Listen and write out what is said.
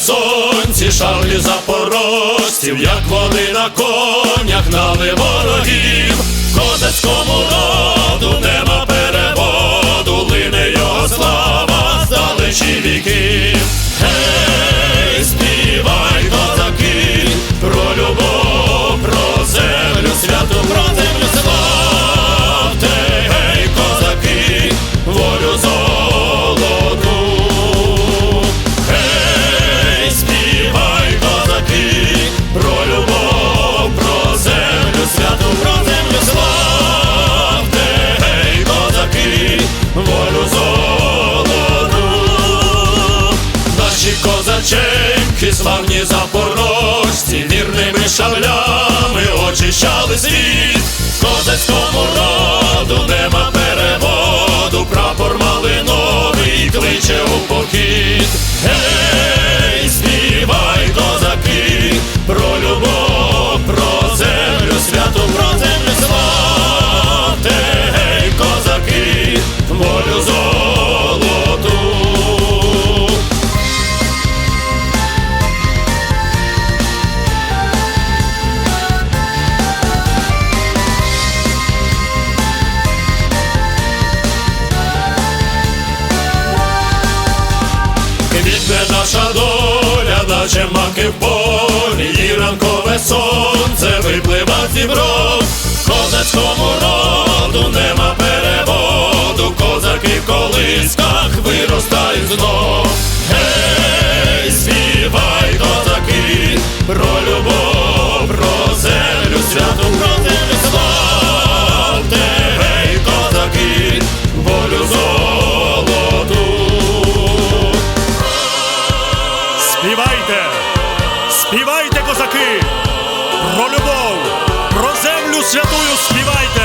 сонці, шаблі запорожців, як вони на конях гнали ворогів, козацькому роду нема. славні запорожці, вірними шаблями очищали світ. Козацькому наша доля, наче маки в полі, і ранкове сонце виплива зібро, Козацькому роду нема переводу, козаки в колисках виростають знов. Співайте, козаки, про любов, про землю святую співайте.